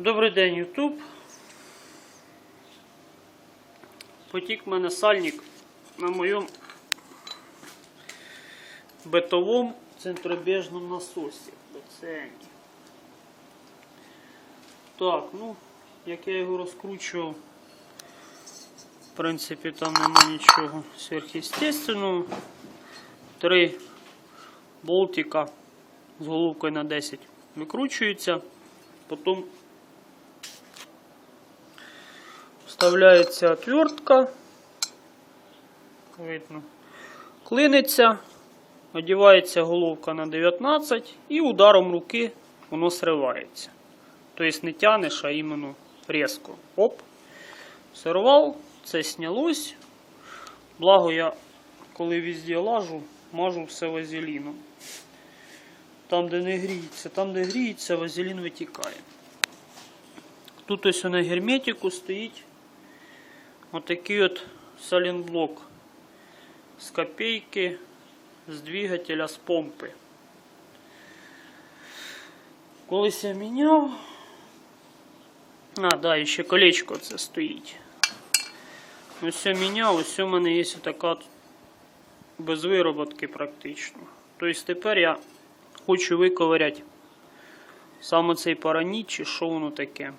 Добрий день, Ютуб. Потік в мене сальник на моєму битовому центробіжному насосі. Так, ну, як я його розкручував, в принципі, там нема нічого сверхъестественного. Три болтика з головкою на 10 викручуються. Потім вставляється отвертка. Видно. Клиниться, одівається головка на 19 і ударом руки воно сривається. Тобто не тянеш, а іменно різко. Оп. Сорвав, це снялось. Благо я, коли везде лажу, мажу все вазеліном. Там, де не гріється, там, де гріється, вазелін витікає. Тут ось на герметику стоїть отакий от салінблок з копейки, з двигателя, з помпи. Колись я міняв. А, да, і ще колечко це стоїть. Ось все міняв, ось у мене є така без вироботки практично. Тобто тепер я хочу виковиряти саме цей параніт, чи що воно таке.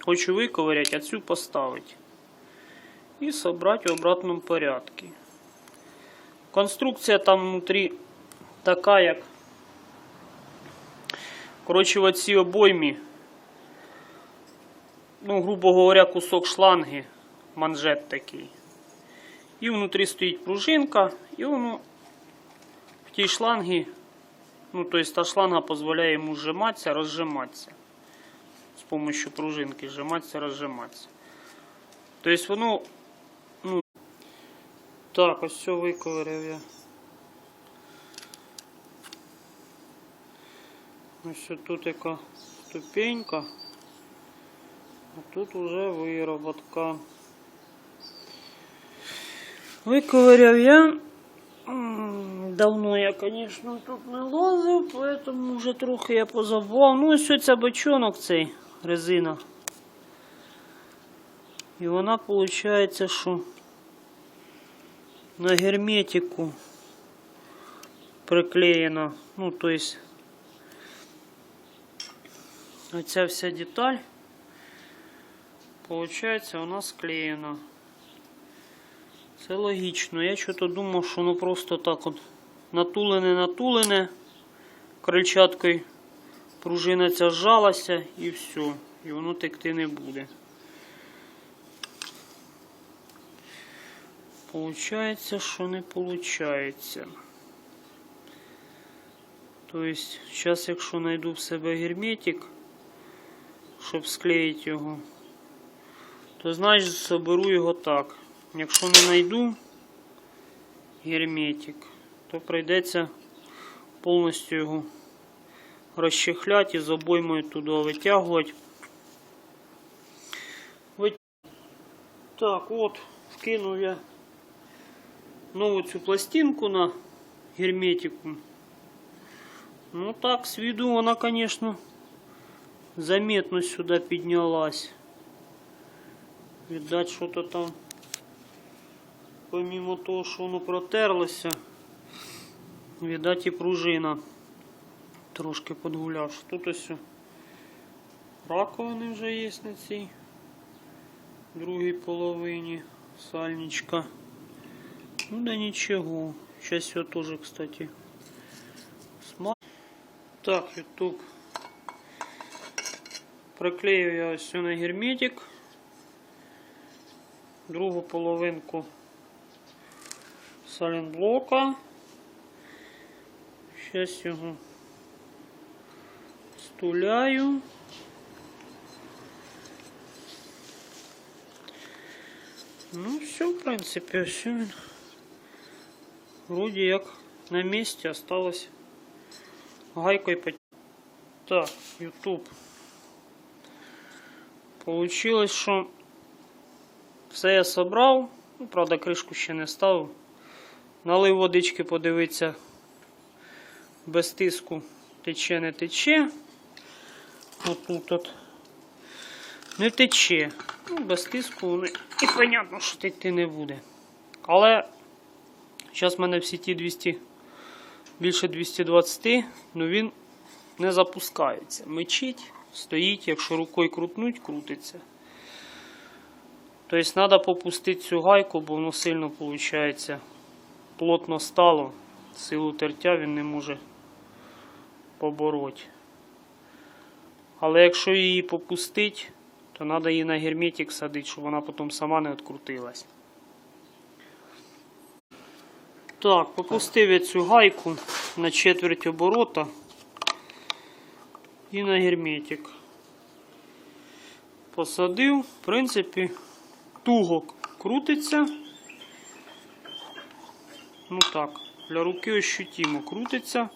Хочу виковиряти, а цю поставити. І собрати в обратному порядку. Конструкція там внутрі така, як. Коротше, в оцій обоймі, ну, грубо говоря, кусок шланги, манжет такий. І внутрі стоїть пружинка, і воно в тій шлангі, ну, то есть та шланга дозволяє йому зжиматися, розжиматися. З допомогою пружинки зжиматися, розжиматися. Тобто воно, так, ось все виковиряв я. Ось тут яка ступенька, а тут уже вироботка. Виковиряв я. Давно я, конечно, тут не лазив, поэтому вже трохи я позабував. Ну, ось ця бочонок цей, резина. І вона виходить, що на герметику приклеєна. Ну, то есть оця вся деталь, получается, вона склеєна. Це логічно. Я чого-то думав, що воно просто так от натулене, натулене. Крильчаткою пружина ця зжалася і все. І воно текти не буде. Получається, що не получається. Тобто, зараз, якщо знайду в себе герметик, щоб склеїти його, то значить соберу його так. Якщо не знайду герметик, то прийдеться повністю його розчехляти і з обоймою туди витягувати. Вит- Так, от, вкинув я нову цю пластинку на герметику. Ну так, з виду вона, конечно, заметно сюди піднялась. Видать, що-то там помимо того, що воно протерлося, видать і пружина трошки подгулявши. Тут ось раковини вже є на цій другій половині сальничка. Ну да нічого. Сейчас все тоже, кстати, сма... Так, YouTube. Приклею я ось сюди на герметик. Другу половинку салінблока. Сейчас його стуляю. Ну, все, в принципі, все він. Вроді як на місці осталось гайкою по... Так, YouTube. Получилось, що все я собрав. Ну, правда, кришку ще не ставив. Налив водички, подивитися без тиску тече, не тече. Отут от не тече. Ну, без тиску воно і понятно, що текти не буде. Але зараз в мене в сіті 200, більше 220, ну він не запускається. Мечить, стоїть, якщо рукою крутнуть, крутиться. Тобто треба попустити цю гайку, бо воно сильно виходить плотно стало. Силу тертя він не може побороти. Але якщо її попустить, то треба її на герметик садити, щоб вона потім сама не відкрутилась. Так, попустив я цю гайку на четверть оборота і на герметик. Посадив, в принципі, туго крутиться. Ну так, для руки ощутимо крутиться.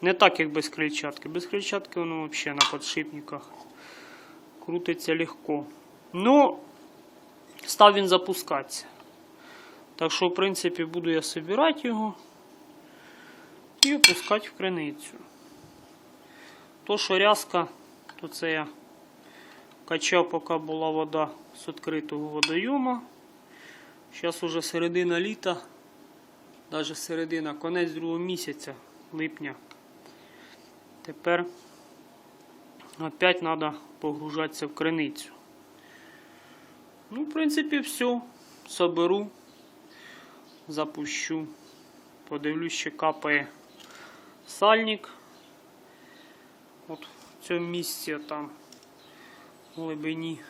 Не так, як без крильчатки. Без крильчатки воно взагалі на подшипниках крутиться легко. Ну, став він запускатися. Так що, в принципі, буду я собирати його і опускати в криницю. То, що рязка, то це я качав, поки була вода з відкритого водойома. Зараз уже середина літа, навіть середина, конець другого місяця, липня. Тепер опять треба погружатися в криницю. Ну, в принципі, все. Соберу, запущу. Подивлюсь, ще капає сальник. От в цьому місці там в глибині.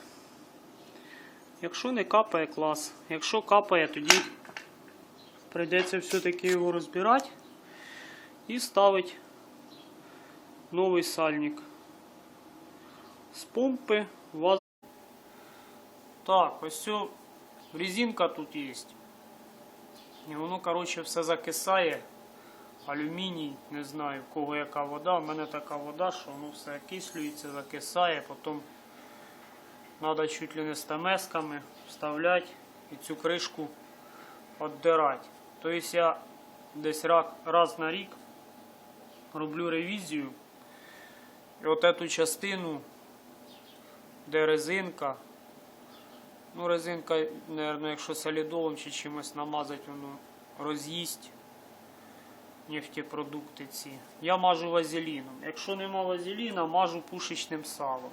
Якщо не капає, клас. Якщо капає, тоді прийдеться все-таки його розбирати і ставити новий сальник з помпи ваз. Так, ось цю резинка тут є. І воно, коротше, все закисає. Алюміній, не знаю, в кого яка вода. У мене така вода, що воно все окислюється, закисає, потім треба чуть ли не стамесками вставляти і цю кришку віддирати. Тобто я десь ра- раз на рік роблю ревізію. І от эту частину, де резинка, ну резинка, наверное, якщо солідолом чи чимось намазати, воно роз'їсть нефтепродукти ці. Я мажу вазеліном. Якщо нема вазеліна, мажу пушечним салом.